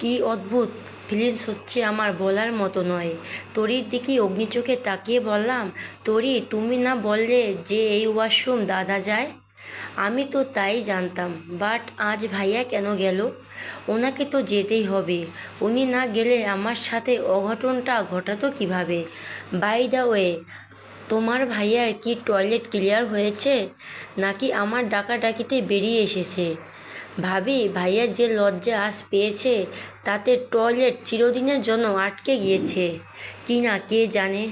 কি অদ্ভুত? ফিলিংস হচ্ছে আমার বলার মতো নয়। তরির দিকে অগ্নিচোখে তাকিয়ে বললাম, তরি, তুমি না বললে যে এই ওয়াশরুম দাদা যায়? আমি তো তাই জানতাম, বাট আজ ভাইয়া কেন গেল? ওনাকে তো যেতেই হবে। উনি না গেলে আমার সাথে অঘটনটা ঘটাতো কীভাবে? বাই দ্য ওয়ে, তোমার ভাইয়ার কি টয়লেট ক্লিয়ার হয়েছে? নাকি আমার ডাকাডাকিতে বেরিয়ে এসেছে? ভাবি ভাইয়ার যে লজ্জা আজ পেয়েছে, তাতে টয়লেট চিরদিনের জন্য আটকে গিয়েছে। কি না, কে জানে?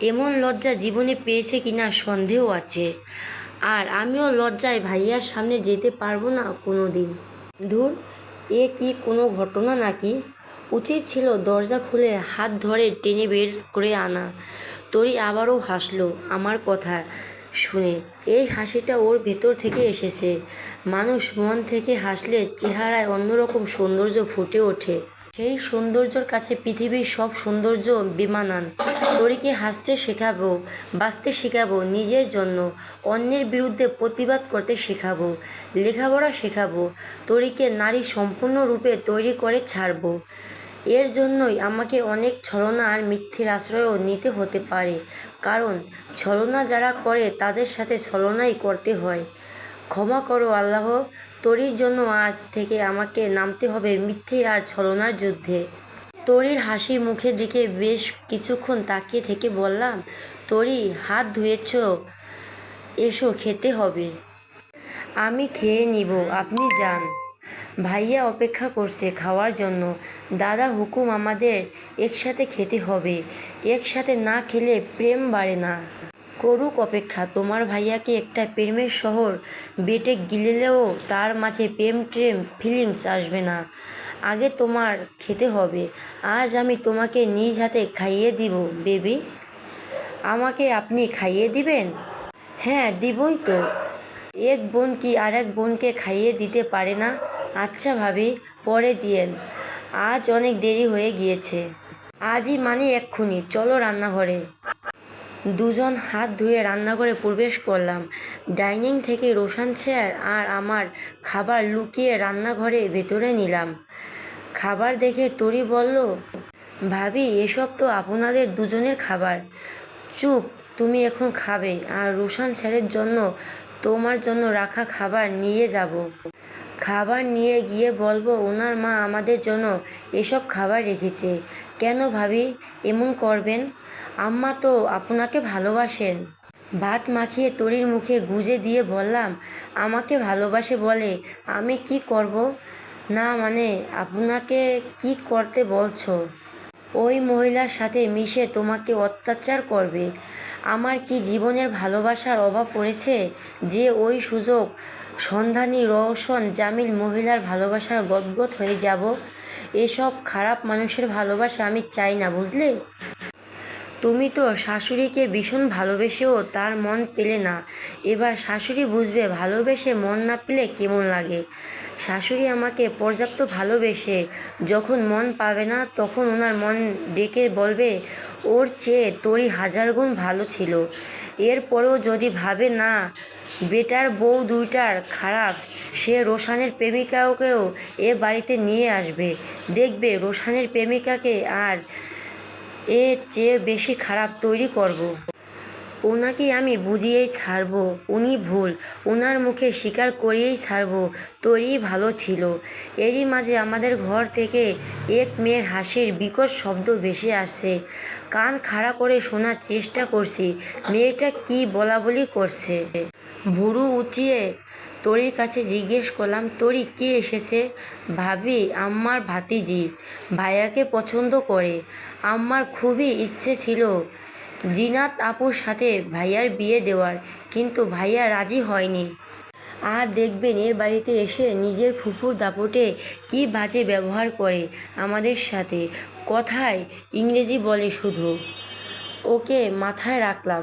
এমন লজ্জা জীবনে পেয়েছে কি না সন্দেহ আছে। আর আমিও লজ্জায় ভাইয়ার সামনে যেতে পারব না কোনো দিন ধুর, এ কি কোনো ঘটনা নাকি? উচিত ছিল দরজা খুলে হাত ধরে টেনে বের করে আনা। তরি আবারও হাসলো আমার কথা। শুনে এই হাসিটা ওর ভেতর থেকে এসেছে। মানুষ মন থেকে হাসলে চেহারায় অন্যরকম সৌন্দর্য ফুটে ওঠে। সেই সৌন্দর্যর কাছে পৃথিবীর সব সৌন্দর্য বিমানান। তরিকে হাসতে শেখাবো, বাঁচতে শেখাবো নিজের জন্য, অন্যের বিরুদ্ধে প্রতিবাদ করতে শেখাবো, লেখাপড়া শেখাবো, তরিকে নারী সম্পূর্ণরূপে তৈরি করে ছাড়বো। এর জন্যই আমাকে অনেক ছলনা আর মিথ্যের আশ্রয়ও নিতে হতে পারে। কারণ ছলনা যারা করে তাদের সাথে ছলনাই করতে হয়। ক্ষমা করো আল্লাহ তরির জন্য আজ থেকে আমাকে নামতে হবে মিথ্যে আর ছলনার যুদ্ধে। তরির হাসি মুখের দিকে বেশ কিছুক্ষণ তাকিয়ে থেকে বললাম তরি হাত ধুয়েছ, এসো খেতে হবে। আমি খেয়ে নিব, আপনি যান। ভাইয়া অপেক্ষা করছে খাওয়ার জন্য। দাদা হুকুম আমাদের একসাথে খেতে হবে। একসাথে না খেলে প্রেম বাড়ে না। করুক অপেক্ষা, তোমার ভাইয়াকে একটা প্রেমের শহর বেটে গিলেও তার মাঝে প্রেম ট্রেম ফিলিংস আসবে না। আগে তোমার খেতে হবে। আজ আমি তোমাকে নিজ হাতে খাইয়ে দিব, বেবি। আমাকে আপনি খাইয়ে দিবেন? হ্যাঁ দিবই তো। এক বোন কি আর এক বোনকে খাইয়ে দিতে পারে না? আচ্ছা ভাবি, পরে দিয়েন। আজ অনেক দেরি হয়ে গিয়েছে। আজই মানে এক্ষুনি, চলো রান্নাঘরে। দুজন হাত ধুয়ে রান্নাঘরে প্রবেশ করলাম। ডাইনিং থেকে রোশান চেয়ার আর আমার খাবার লুকিয়ে রান্নাঘরে ভেতরে নিলাম। খাবার দেখে তরি বলল, ভাবি, এসব তো আপনাদের দুজনের খাবার। চুপ, তুমি এখন খাবে, আর রোশান স্যারের জন্য, তোমার জন্য রাখা খাবার নিয়ে যাব। খাবার নিয়ে গিয়ে বলব, ওনার মা আমাদের জন্য এসব খাবার রেখেছে। কেন ভাবি এমন করবেন? আম্মা তো আপনাকে ভালোবাসেন। ভাত মাখিয়ে তরির মুখে গুজে দিয়ে বললাম, আমাকে ভালোবাসে বলে, আমি কি করব? না মানে আপনাকে কি করতে বলছো? ওই মহিলার সাথে মিশে তোমাকে অত্যাচার করবে। আমার কি জীবনের ভালোবাসার অভাব পড়েছে যে ওই সুযোগ সন্ধানী রওশন জামিল মহিলার ভালোবাসার গদগদ হয়ে যাব। এসব খারাপ মানুষের ভালোবাসা আমি চাই না, বুঝলে? তুমি তো শাশুড়িকে ভীষণ ভালোবেসেও তার মন পেলে না। এবার শাশুড়ি বুঝবে, ভালোবেসে মন না পেলে কেমন লাগে? শাশুড়ি আমাকে পর্যাপ্ত ভালোবেসে যখন মন পাবে না, তখন ওনার মন ডেকে বলবে, ওর চেয়ে তোরই হাজার গুণ ভালো ছিল। এরপরেও যদি ভাবে না বেটার বউ দুইটার খারাপ সে রোশানের প্রেমিকাকেও এ বাড়িতে নিয়ে আসবে দেখবে রোশানের প্রেমিকাকে আর এর চেয়ে বেশি খারাপ তৈরি করব। ওনাকে আমি বুঝিয়েই ছাড়বো, উনি ভুল। ওনার মুখে স্বীকার করিয়েই ছাড়বো, তোরই ভালো ছিল। এরই মাঝে আমাদের ঘর থেকে এক মেয়ের হাসির বিকট শব্দ ভেসে আসছে। কান খাড়া করে শোনার চেষ্টা করছি, মেয়েটা কি বলা বলি করছে? ভুরু উঁচিয়ে তরির কাছে জিজ্ঞেস করলাম, তরি কে এসেছে? ভাবি, আম্মার ভাতিজি। ভাইয়াকে পছন্দ করে। আম্মার খুবই ইচ্ছে ছিল জিনাত আপুর সাথে ভাইয়ার বিয়ে দেওয়ার, কিন্তু ভাইয়া রাজি হয়নি। আর দেখবেন এর বাড়িতে এসে নিজের ফুফুর দাপটে কি বাজে ব্যবহার করে আমাদের সাথে। কথায় ইংরেজি বলে শুধু। ওকে মাথায় রাখলাম।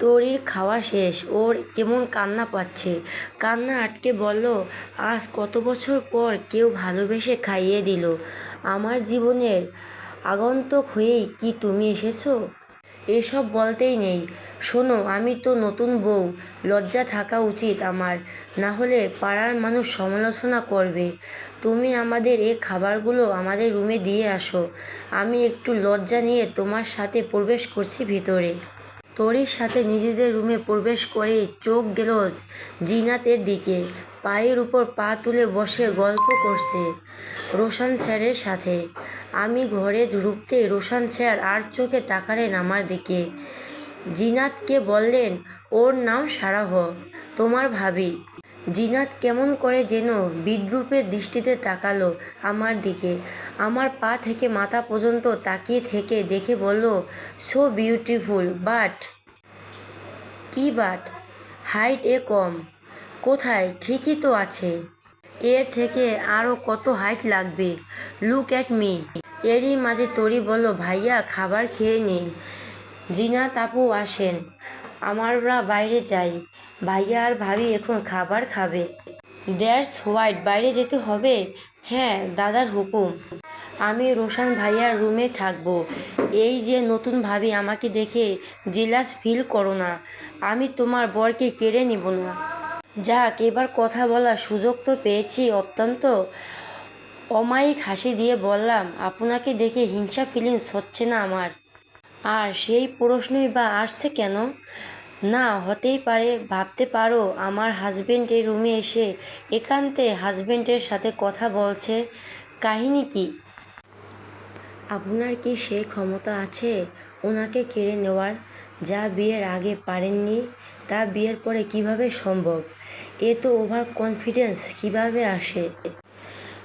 তরির খাওয়া শেষ, ওর কেমন কান্না পাচ্ছে। কান্না আটকে বলল, আজ কত বছর পর কেউ ভালোবেসে খাইয়ে দিল। আমার জীবনের আগন্তুক হয়েই কি তুমি এসেছ? এসব বলতেই নেই। শোনো, আমি তো নতুন বউ, লজ্জা থাকা উচিত আমার। না হলে পাড়ার মানুষ সমালোচনা করবে। তুমি আমাদের এ খাবারগুলো আমাদের রুমে দিয়ে আসো। আমি একটু লজ্জা নিয়ে তোমার সাথে প্রবেশ করছি ভিতরে। তোরির সাথে নিজেদের রুমে প্রবেশ করে চোখ গেল জিনাতের দিকে। পায়ের উপর পা তুলে বসে গল্প করছে রোশান স্যারের সাথে। আমি ঘরে ঢুকতে রোশান স্যার আর চোখে তাকালেন আমার দিকে। জিনাতকে বললেন, ওর নাম সারাহ, তোমার ভাবি। জিনাত কেমন করে যেন বিদ্রুপের দৃষ্টিতে তাকালো আমার দিকে। আমার পা থেকে মাথা পর্যন্ত তাকিয়ে থেকে দেখে বলল, সো বিউটিফুল, বাট? কি বাট? হাইট এ কম। কোথায়? ঠিকই তো আছে। এর থেকে আরও কত হাইট লাগবে? Look at me. এরই মাঝে তরি বলল, ভাইয়া, খাবার খেয়ে নিন। জিনা তাপু আসেন আমাররা বাইরে যাই। ভাইয়া আর ভাবি এখন খাবার খাবে। দ্যাটস হোয়াইট, বাইরে যেতে হবে? হ্যাঁ দাদার হুকুম। আমি রোশান ভাইয়ার রুমে থাকব। এই যে নতুন ভাবি আমাকে দেখে জিলাস ফিল করো না। আমি তোমার বরকে কেড়ে নিব না। যাক, এবার কথা বলার সুযোগ তো পেয়েছি অত্যন্ত। অমায়িক হাসি দিয়ে বললাম, আপনাকে দেখে হিংসা ফিলিংস হচ্ছে না আমার। আর সেই প্রশ্নই বা আসছে কেন? না, হতেই পারে, ভাবতে পারো, আমার হাজবেন্ড এই রুমে এসে একান্তে হাজবেন্ডের সাথে কথা বলছে। কাহিনী কি? আপনার কি সেই ক্ষমতা আছে ওনাকে কেড়ে নেওয়ার? যা বিয়ের আগে পারেননি, তা বিয়ের পরে কীভাবে সম্ভব? এ তো ওভার কনফিডেন্স কীভাবে আসে?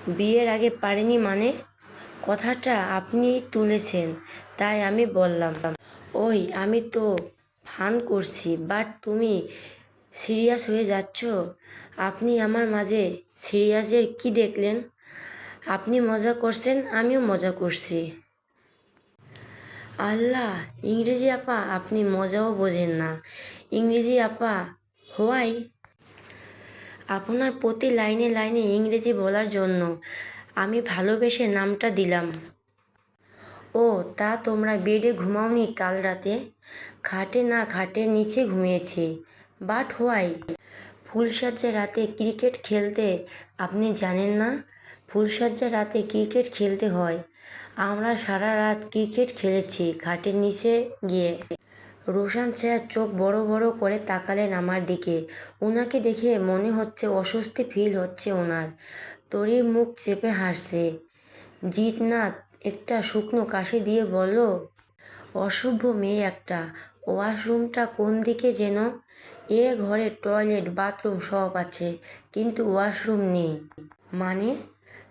বিয়ের আগে পারেনি মানে? কথাটা আপনি তুলেছেন, তাই আমি বললাম। ওই, আমি তো ফান করছি, বাট তুমি সিরিয়াস হয়ে যাচ্ছ? আপনি আমার মাঝে সিরিয়াসের কি দেখলেন? আপনি মজা করছেন, আমিও মজা করছি। আল্লাহ, ইংরেজি আপা, আপনি মজাও বোঝেন না। ইংরেজি আপা, হোয়াই? আপনার প্রতি লাইনে লাইনে ইংরেজি বলার জন্য। আমি ভালোবেসে নামটা দিলাম। ও, তা তোমরা বেডে ঘুমাওনি কাল রাতে? খাটে না, খাটের নিচে ঘুমিয়েছি। But why? ফুলসজ্জা রাতে ক্রিকেট খেলতে আপনি জানেন না? ফুলসজ্জা রাতে ক্রিকেট খেলতে হয়। আমরা সারা রাত ক্রিকেট খেলেছি, খাটের নিচে গিয়ে। রোশান স্যার চোখ বড় বড় করে তাকালেন আমার দিকে। ওনাকে দেখে মনে হচ্ছে অস্বস্তি ফিল হচ্ছে ওনার। তরির মুখ চেপে হাসছে। জিতনাথ একটা শুকনো কাশি দিয়ে বলল অসভ্য মেয়ে একটা, ওয়াশরুমটা কোন দিকে যেন? এ ঘরে টয়লেট বাথরুম সব আছে, কিন্তু ওয়াশরুম নেই। মানে?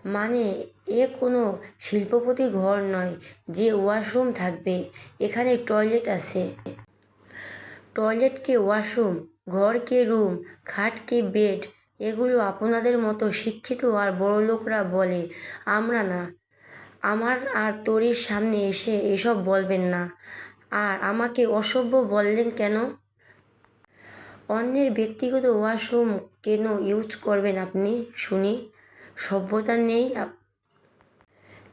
মানে এ কোনো শিল্পপতি ঘর নয়, যে ওয়াশরুম থাকবে, এখানে টয়লেট আছে। টয়লেটকে ওয়াশরুম, ঘরকে রুম, খাটকে বেড, এগুলো আপনাদের মতো শিক্ষিত আর বড়লোকরা বলে, আমরা না। আমার আর তরির সামনে এসে এসব বলবেন না। আর আমাকে অসভ্য বললেন কেন? অন্যের ব্যক্তিগত ওয়াশরুম কেন ইউজ করবেন আপনি? শুনি। সভ্যতা নেই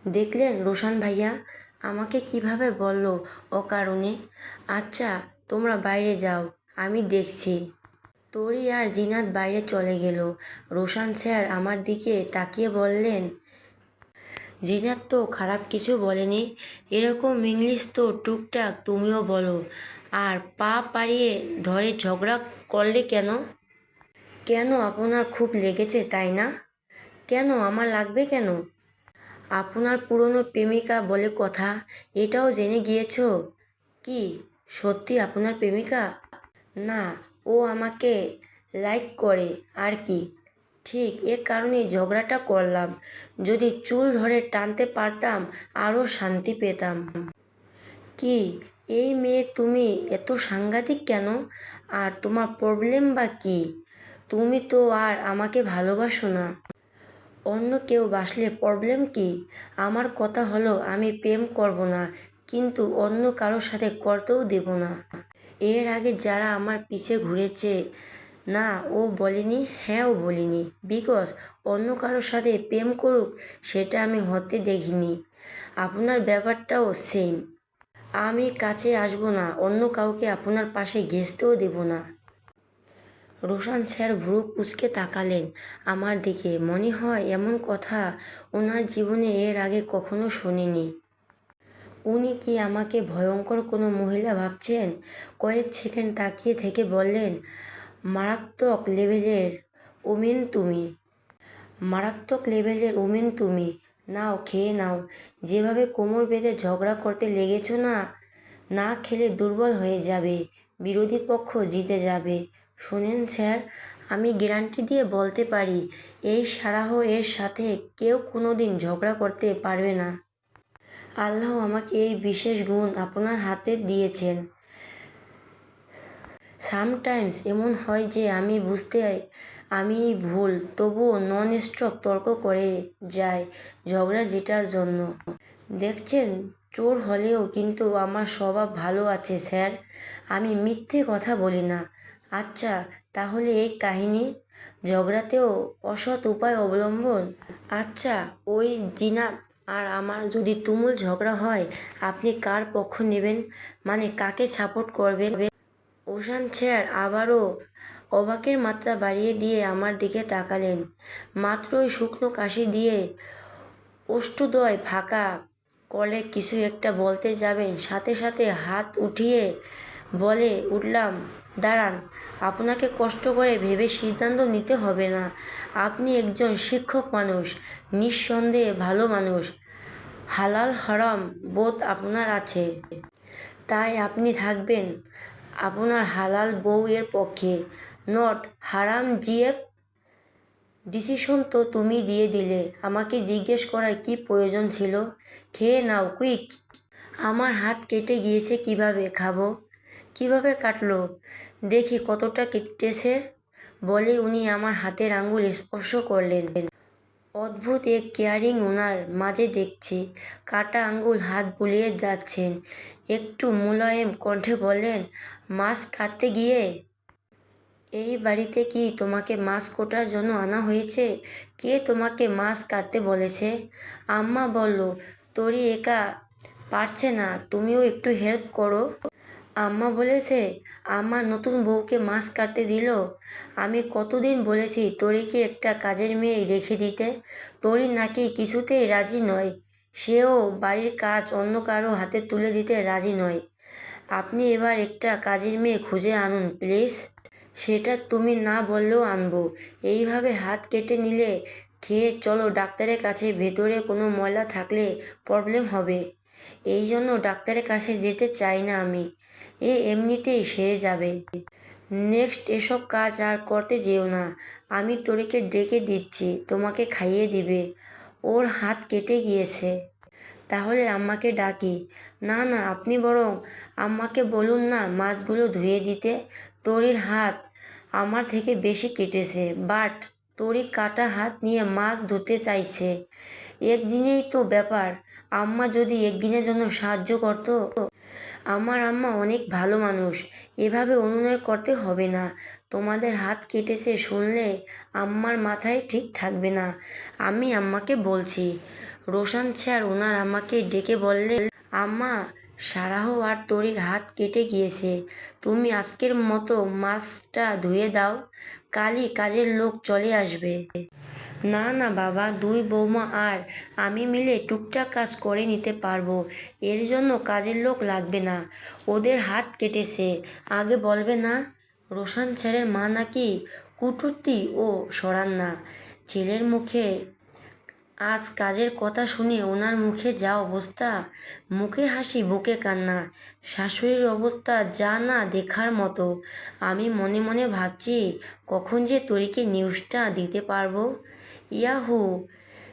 দেখলেন রোশান ভাইয়া, আমাকে কীভাবে বলল অকারণে? আচ্ছা তোমরা বাইরে যাও, আমি দেখছি। তরি আর জিনাত বাইরে চলে গেল। রোশান স্যার আমার দিকে তাকিয়ে বললেন, জিনাত তো খারাপ কিছু বলেনি, এরকম ইংলিশ তো টুকটাক তুমিও বলো, আর পা পাড়িয়ে ধরে ঝগড়া করলে কেন? কেন আপনার খুব লেগেছে, তাই না? কেন, আমার লাগবে কেন? আপনার পুরনো প্রেমিকা বলে কথা, এটাও জেনে গিয়েছো? কি? সত্যি আপনার প্রেমিকা? না, ও আমাকে লাইক করে, আর কি? ঠিক, এ কারণেই ঝগড়াটা করলাম। যদি চুল ধরে টানতে পারতাম আরও শান্তি পেতাম। কি, এই মেয়ে তুমি এত সাংঘাতিক কেন? আর তোমার প্রবলেম বা কি? তুমি তো আর আমাকে ভালোবাসো না। অন্য কেউ বাসলে প্রবলেম কি? আমার কথা হলো, আমি প্রেম করব না। কিন্তু অন্য কারোর সাথে করতেও দেব না। এর আগে যারা আমার পিছে ঘুরেছে, না, ও বলেনি, হ্যাঁও বলিনি। বিকজ অন্য কারোর সাথে প্রেম করুক, সেটা আমি হতে দেখিনি। আপনার ব্যাপারটাও সেম আমি কাছে আসব না, অন্য কাউকে আপনার পাশে ঘেঁচতেও দেব না। রোশান স্যার ভ্রু কুচকে তাকালেন আমার দিকে। মনে হয় এমন কথা ওনার জীবনে এর আগে কখনো শুনিনি। উনি কি আমাকে ভয়ঙ্কর কোনো মহিলা ভাবছেন? কয়েক সেকেন্ড তাকিয়ে থেকে বললেন, মারাত্মক লেভেলের ওমেন তুমি। মারাত্মক লেভেলের ওমেন তুমি। নাও, খেয়ে নাও। যেভাবে কোমর বেঁধে ঝগড়া করতে লেগেছো না না খেলে দুর্বল হয়ে যাবে। বিরোধী পক্ষ জিতে যাবে। শোনেন স্যার, আমি গ্যারান্টি দিয়ে বলতে পারি, এই সারাহ এর সাথে কেউ কোনো দিন ঝগড়া করতে পারবে না। আল্লাহ আমাকে এই বিশেষ গুণ আপনার হাতে দিয়েছেন। সামটাইমস এমন হয় যে আমি বুঝতে আমি ভুল, তবুও নন স্টপ তর্ক করে যায় ঝগড়া যেটার জন্য। দেখছেন, চোর হলেও কিন্তু আমার স্বভাব ভালো আছে, স্যার। আমি মিথ্যে কথা বলি না। আচ্ছা তাহলে এই কাহিনী? ঝগড়াতেও অসৎ উপায় অবলম্বন? আচ্ছা ওই জিনা আর আমার যদি তুমুল ঝগড়া হয়, আপনি কার পক্ষ নেবেন? মানে কাকে সাপোর্ট করবেন? ওশান স্যার আবারও অবাকের মাত্রা বাড়িয়ে দিয়ে আমার দিকে তাকালেন। মাত্রই শুকনো কাশি দিয়ে অষ্টদয় ফাঁকা কলে কিছু একটা বলতে যাবেন। সাথে সাথে হাত উঠিয়ে বলে, উঠলাম। দাঁড়ান, আপনাকে কষ্ট করে ভেবে সিদ্ধান্ত নিতে হবে না। আপনি একজন শিক্ষক মানুষ, নিঃসন্দেহে ভালো মানুষ। হালাল হারাম বোধ আপনার আছে। তাই আপনি থাকবেন আপনার হালাল বউ এর পক্ষে। নট হারাম জিএফ। ডিসিশন তো তুমি দিয়ে দিলে। আমাকে জিজ্ঞেস করার কি প্রয়োজন ছিল? খেয়ে নাও, কুইক। আমার হাত কেটে গিয়েছে, কীভাবে খাব? কীভাবে কাটলো? দেখি কতটা কেটেছে। বলে উনি আমার হাতের আঙ্গুল স্পর্শ করলেন। অদ্ভুত এক কেয়ারিং ওনার মাঝে দেখছি। কাটা আঙ্গুল হাত বুলিয়ে যাচ্ছেন। একটু মুলায়েম কণ্ঠে বললেন, মাছ কাটতে গিয়ে? এই বাড়িতে কি তোমাকে মাছ কোটার জন্য আনা হয়েছে? কে তোমাকে মাছ কাটতে বলেছে? আম্মা বলল, তোরই একা পারছে না, তুমিও একটু হেল্প করো। আম্মা বলেছে, আম্মা নতুন বউকে মাছ কাটতে দিল। আমি কতদিন বলেছি তোরিকে একটা কাজের মেয়ে রেখে দিতে? তোরি নাকি কিছুতেই রাজি নয়। সেও বাড়ির কাজ অন্য কারও হাতে তুলে দিতে রাজি নয়। আপনি এবার একটা কাজের মেয়ে খুঁজে আনুন, প্লিজ। সেটা তুমি না বললেও আনব। এইভাবে হাত কেটে নিলে খেয়ে চলো ডাক্তারের কাছে, ভেতরে কোনো ময়লা থাকলে প্রবলেম হবে। এই জন্য ডাক্তারের কাছে যেতে চাই না আমি। এ এমনিতেই সেরে যাবে। নেক্সট এসব কাজ আর করতে যেও না। আমি তোরিকে ডেকে দিচ্ছি, তোমাকে খাইয়ে দিবে। ওর হাত কেটে গিয়েছে। তাহলে আম্মাকে ডাকি। না না, আপনি বরং আম্মাকে বলুন না মাছগুলো ধুয়ে দিতে। তরির হাত আমার থেকে বেশি কেটেছে, বাট তরি কাটা হাত নিয়ে মাছ ধরতে চাইছে। একদিনেই তো ব্যাপার। আম্মা যদি একদিনের জন্য সাহায্য করতো, আমার আম্মা অনেক ভালো মানুষ। এভাবে অনুনয় করতে হবে না। তোমাদের হাত কেটেছে শুনলে আম্মার মাথায় ঠিক থাকবে না। আমি আম্মাকে বলছি, রোশান স্যার ওনার আম্মাকে ডেকে বললে, আম্মা, সারাহ আর তরির হাত কেটে গিয়েছে। তুমি আজকের মতো মাছটা ধুয়ে দাও। কালই কাজের লোক চলে আসবে। না না, বাবা, দুই বৌমা আর আমি মিলে টুকটাক কাজ করে নিতে পারব। এর জন্য কাজের লোক লাগবে না। ওদের হাত কেটেছে। আগে বলবে না, রোশান স্যারের মা নাকি কুটুর্তি ও সরান না। ছেলের মুখে আজ কাজের কথা শুনে ওনার মুখে যা অবস্থা, মুখে হাসি, বুকে কান্না। শাশুড়ির অবস্থা যা না দেখার মতো। আমি মনে মনে ভাবছি, কখন যে তরিকে নিউজটা দিতে পারব? ইয়াহু,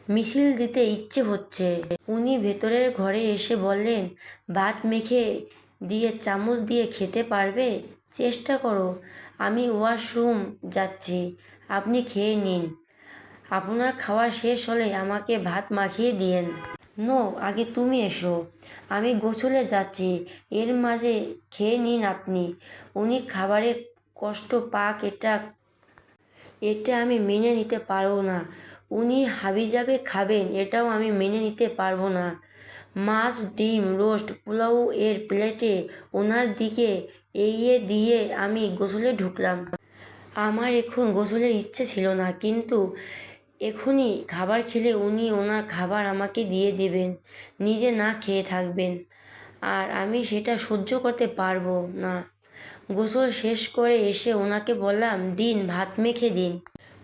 মিছিল দিতে ইচ্ছে হচ্ছে। উনি ভেতরের ঘরে এসে বললেন, ভাত মেখে দিয়ে, চামচ দিয়ে খেতে পারবে? চেষ্টা করো। আমি ওয়াশরুম যাচ্ছি। আপনি খেয়ে নিন। আপনার খাওয়া শেষ হলে আমাকে ভাত মাখিয়ে দিয়েন। নো, আগে তুমি এসো। আমি গোসলে যাচ্ছি। এর মাঝে খেয়ে নিন আপনি। উনি খাবারে কষ্ট পাক এটা এটা আমি মেনে নিতে পারব না। উনি হাবিজাবে খাবেন, এটাও আমি মেনে নিতে পারব না। মাছ, ডিম, রোস্ট, পোলাও এর প্লেটে ওনার দিকে এগিয়ে দিয়ে আমি গোসলে ঢুকলাম। আমার এখন গোসলের ইচ্ছে ছিল না, কিন্তু এখনই খাবার খেলে উনি ওনার খাবার আমাকে দিয়ে দেবেন, নিজে না খেয়ে থাকবেন। আর আমি সেটা সহ্য করতে পারব না। গোসল শেষ করে এসে ওনাকে বললাম, দিন, ভাত মেখে দিন।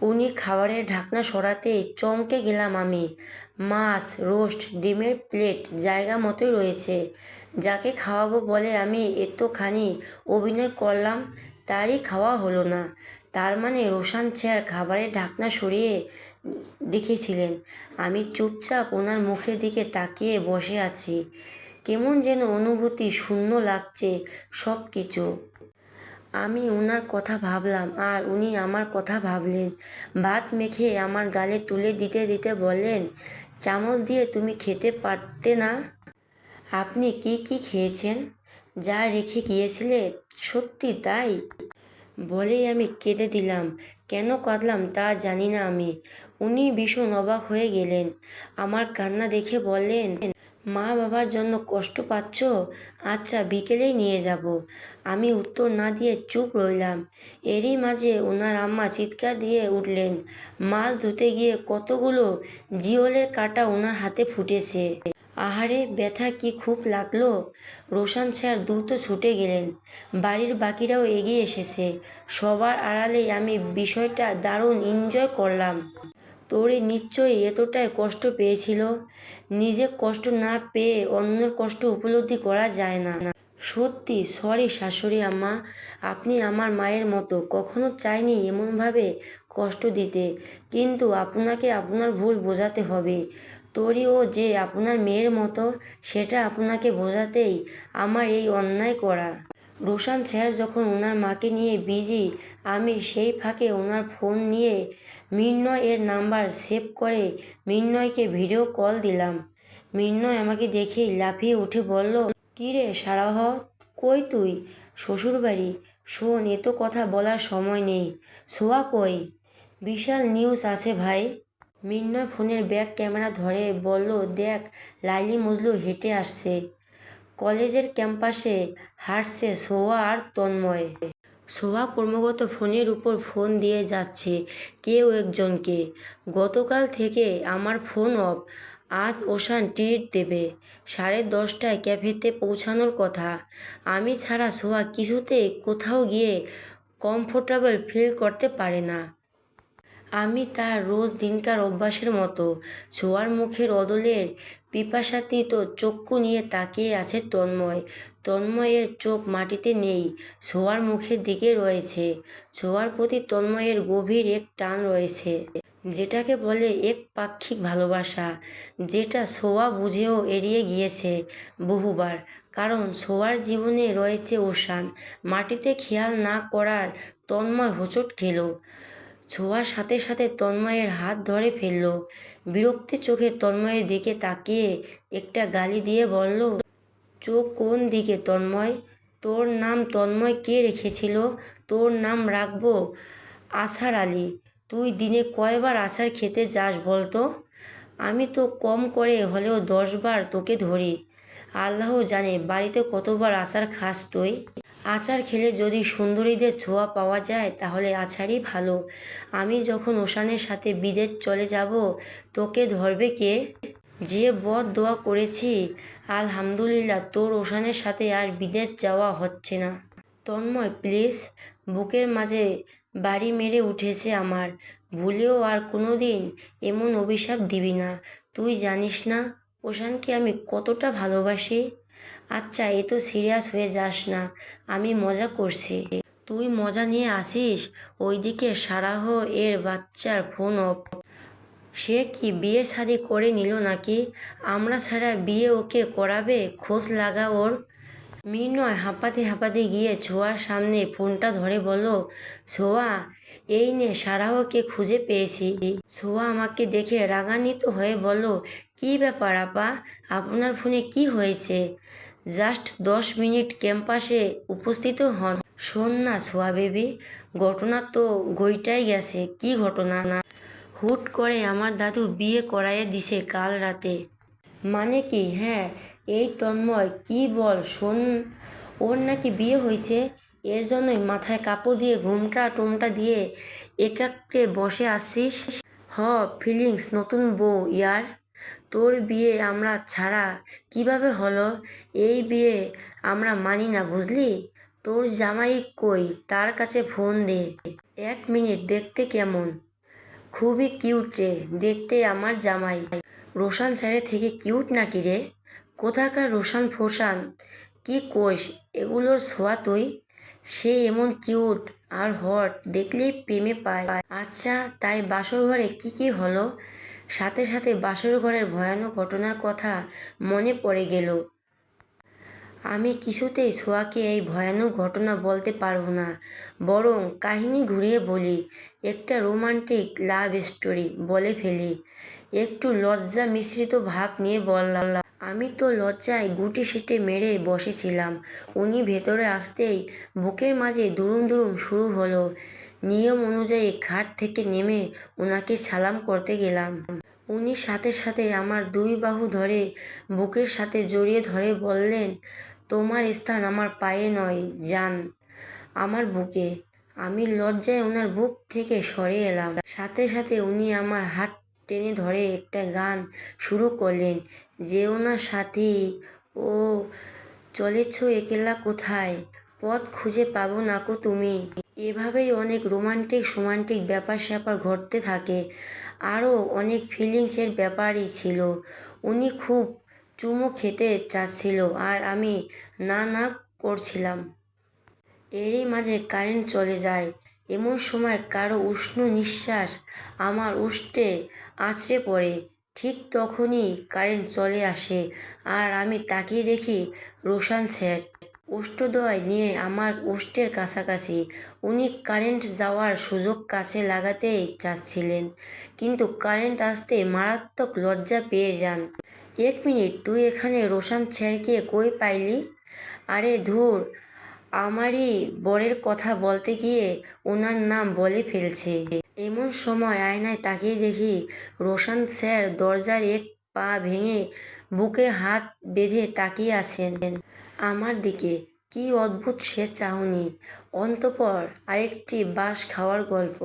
উনি খাবারের ঢাকনা সরাতে চমকে গেলাম আমি। মাছ, রোস্ট, ডিমের প্লেট জায়গা মতোই রয়েছে। যাকে খাওয়াবো বলে আমি এতখানি অভিনয় করলাম, তারই খাওয়া হলো না। তার মানে রোশান স্যার খাবারের ঢাকনা সরিয়ে দেখেছিলেন। আমি চুপচাপ ওনার মুখের দিকে তাকিয়ে বসে আছি। কেমন যেন অনুভূতি শূন্য লাগছে সব কিছু আমি ওনার কথা ভাবলাম আর উনি আমার কথা ভাবলেন। ভাত মেখে আমার গালে তুলে দিতে দিতে বললেন, চামচ দিয়ে তুমি খেতে পারতে না? আপনি কি কি খেয়েছেন? যা রেখে গিয়েছিলে? সত্যি তাই? বলেই আমি কেঁদে দিলাম। কেন কাঁদলাম তা জানি না আমি। উনি ভীষণ অবাক হয়ে গেলেন। আমার কান্না দেখে বললেন, মা বাবার জন্য কষ্ট পাচ্ছ? আচ্ছা বিকেলেই নিয়ে যাব। আমি উত্তর না দিয়ে চুপ রইলাম। এরই মাঝে ওনার আম্মা চিৎকার দিয়ে উঠলেন, মাছ ধুতে গিয়ে কতগুলো জিওলের কাঁটা ওনার হাতে ফুটেছে? আহারে, ব্যথা কি খুব লাগল? রোশান স্যার দ্রুত ছুটে গেলেন। বাড়ির বাকিরাও এগিয়ে এসেছে। সবার আড়ালেই আমি বিষয়টা দারুণ এনজয় করলাম। তোরে নিশ্চয়ই এতটাই কষ্ট পেয়েছিল। নিজে কষ্ট না পেয়ে অন্যের কষ্ট উপলব্ধি করা যায় না। সত্যি সরি শাশুড়ি আম্মা। আপনি আমার মায়ের মতো। কখনো চাইনি এমনভাবে কষ্ট দিতে। কিন্তু আপনাকে আপনার ভুল বোঝাতে হবে। তোরই ও যে আপনার মেয়ের মতো, সেটা আপনাকে বোঝাতেই আমার এই অন্যায় করা। রোশান স্যার যখন ওনার মাকে নিয়ে বিজি, আমি সেই ফাঁকে ওনার ফোন নিয়ে মৃন্ময় এর নাম্বার সেভ করে মৃন্ময়কে ভিডিও কল দিলাম। মৃন্ময় আমাকে দেখেই লাফিয়ে উঠে বলল, কী রে সারাহ, কই তুই? শ্বশুরবাড়ি? শোন, এ তো কথা বলার সময় নেই। সোয়া কই? বিশাল নিউজ আছে ভাই। মৃন্ময় ফোনের ব্যাক ক্যামেরা ধরে বলল, দেখ, লাইলি মজলু হেঁটে আসছে। কলেজের ক্যাম্পাসে হাঁটছে সোয়া আর তন্ময়। সোহা ক্রমাগত ফোনের উপর ফোন দিয়ে যাচ্ছে, কেউ একজনকে। গতকাল থেকে আমার ফোন অফ। আজ ওশান ট্রিট দেবে। সাড়ে দশটায় ক্যাফেতে পৌঁছানোর কথা। আমি ছাড়া সোহা কিছুতে কোথাও গিয়ে কমফোর্টেবল ফিল করতে পারে না। আমি তার রোজ দিনকার অভ্যাসের মতো। ছোঁয়ার মুখের অদলের পিপাসাতীত চক্ষু নিয়ে তাকিয়ে আছে তন্ময়। তন্ময়ের চোখ মাটিতে নেই, ছোঁয়ার মুখের দিকে রয়েছে। ছোঁয়ার প্রতি তন্ময়ের গভীর এক টান রয়েছে, যেটাকে বলে এক পাক্ষিক ভালোবাসা, যেটা সোয়া বুঝেও এড়িয়ে গিয়েছে বহুবার। কারণ সোয়ার জীবনে রয়েছে ওষান মাটিতে খেয়াল না করার তন্ময় হোঁচট খেলো। ছোঁয়ার সাথে সাথে তন্ময়ের হাত ধরে ফেলল। বিরক্তি চোখে তন্ময়ের দিকে তাকিয়ে একটা গালি দিয়ে বলল, চোখ কোন দিকে তন্ময়? তোর নাম তন্ময় কে রেখেছিল? তোর নাম রাখব আশার আলী। তুই দিনে কয়বার আচার খেতে যাস বলতো? আমি তো কম করে হলেও দশবার তোকে ধরি। আল্লাহ জানে বাড়িতে কতবার আচার খাস তুই। আচার খেলে যদি সুন্দরীদের ছোঁয়া পাওয়া যায়, তাহলে আচারই ভালো। আমি যখন ওশানের সাথে বিদেশ চলে যাব, তোকে ধরবে কে? যে বদ দোয়া করেছি, আলহামদুলিল্লাহ তোর ওশানের সাথে আর বিদেশ যাওয়া হচ্ছে না। তন্ময়, প্লিজ, বুকের মাঝে বাড়ি মেরে উঠেছে আমার। ভুলেও আর কোনো দিন এমন অভিশাপ দিবি না। তুই জানিস না, ওশানকে আমি কতটা ভালোবাসি? আচ্ছা এ তো সিরিয়াস হয়ে যাস না, আমি মজা করছি। তুই মজা নিয়ে আসিস? ওইদিকে সারাহ এর বাচ্চার ফোন অফ। সে কি বিয়ে শাদি করে নিল নাকি? আমরা ছাড়া বিয়ে ওকে করাবে? খোঁজ লাগা ওর। মিনয় হাঁপাতে হাঁপাতে গিয়ে ছোয়ার সামনে ফোনটা ধরে বলল, ছোঁয়া, এই নে, সারাহকে খুঁজে পেয়েছি। ছোঁয়া আমাকে দেখে রাগান্বিত হয়ে বলল, কী ব্যাপার আপা? আপনার ফোনে কি হয়েছে? জাস্ট দশ মিনিট ক্যাম্পাসে উপস্থিত হন। শোন না ছোঁয়া বেবি, ঘটনা তো গইটাই গেছে, কি ঘটনা? না হুট করে আমার দাদু বিয়ে করাইয়ে দিছে কাল রাতে। মানে কি? হ্যাঁ এই তন্ময়, কি বল শোন, ওর নাকি বিয়ে হয়েছে এর জন্যই মাথায় কাপড় দিয়ে ঘুমটা টুমটা দিয়ে একাককে বসে আসিস হ, ফিলিংস, নতুন বউ, ইয়ার। তোর বিয়ে আমরা ছাড়া কীভাবে হলো? এই বিয়ে আমরা মানি না, বুঝলি? তোর জামাই কই? তার কাছে ফোন দে। এক মিনিট, দেখতে কেমন? খুবই কিউট রে, দেখতে আমার জামাই। রোশান স্যারের থেকে কিউট নাকি রে? কোথাকার রোশান ফোশান কি কোষ এগুলোর ছোঁয়া তুই? সে এমন কিউট আর হট, দেখলেই প্রেমে পায়। আচ্ছা তাই বাসর ঘরে কি কি হলো? সাথে সাথে বাসর ঘরের ভয়ানক ঘটনার কথা মনে পড়ে গেল। আমি কিছুতেই সোয়াকে এই ভয়ানক ঘটনা বলতে পারব না। বরং কাহিনী ঘুরিয়ে বলি, একটা রোমান্টিক লাভ স্টোরি বলে ফেলি। একটু লজ্জা মিশ্রিত ভাব নিয়ে বললাম। আমি তো লজ্জায় গুটি সিটে মেরে বসেছিলাম। উনি ভেতরে আসতেই বুকের মাঝে দুরুম দুরুম শুরু হলো। নিয়ম অনুযায়ী ঘাট থেকে নেমে ওনাকে সালাম করতে গেলাম। উনি সাথে সাথে আমার দুই বাহু ধরে বুকের সাথে জড়িয়ে ধরে বললেন, তোমার স্থান আমার পায়ে নয়, যান আমার বুকে। আমি লজ্জায় ওনার বুক থেকে সরে এলাম। সাথে সাথে উনি আমার হাত টেনে ধরে একটা গান শুরু করলেন। যে ওনার সাথী, ও চলেছ একলা কোথায়? পথ খুঁজে পাবো নাকো তুমি? এভাবেই অনেক রোমান্টিক সোমান্টিক ব্যাপার স্যাপার ঘটতে থাকে। আরও অনেক ফিলিংসের ব্যাপারই ছিল। উনি খুব চুমো খেতে চাচ্ছিল আর আমি না না করছিলাম। এরই মাঝে কারেন্ট চলে যায়। এমন সময় কারও উষ্ণ নিঃশ্বাস আমার উষ্ঠে আছড়ে পড়ে। ঠিক তখনই কারেন্ট চলে আসে আর আমি তাকিয়ে দেখি রোশান স্যার। উষ্ঠদয় নিয়ে আমার উষ্টের কাছাকাছি। উনি কারেন্ট যাওয়ার সুযোগ কাছে লাগাতেই চাচ্ছিলেন, কিন্তু কারেন্ট আসতে মারাত্মক লজ্জা পেয়ে যান। এক মিনিট, তুই এখানে রোশান স্যারকে কই পাইলি? আরে ধুর আমারই বরের কথা বলতে গিয়ে ওনার নাম বলে ফেলছে। এমন সময় আয়নায় তাকিয়ে দেখি রোশান স্যার দরজার এক পা ভেঙে বুকে হাত বেঁধে তাকিয়ে আছেন। আমার দিকে, কি অদ্ভুত সে চাহনি। অন্তপর আরেকটি বাঁশ খাওয়ার গল্প।